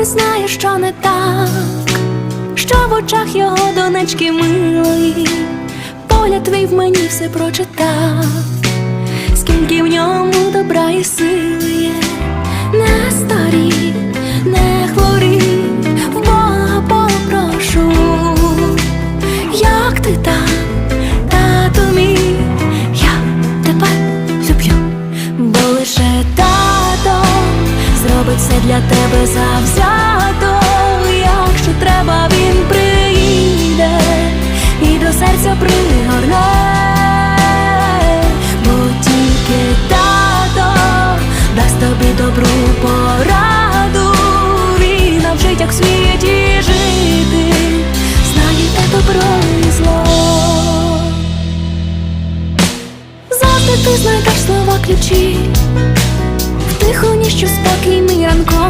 добре знає, що не так, що в очах його донечки милої, погляд твій в мені все прочитав, скільки в ньому добра і сили зробить все для тебе завзято, якщо треба, він приїде і до серця пригорне, бо тільки тато дасть тобі добру пораду, він навчить, як в світі жити, знаєте добро і зло. Завжди ти знайдеш слова ключі в ніщо спокій ми ранком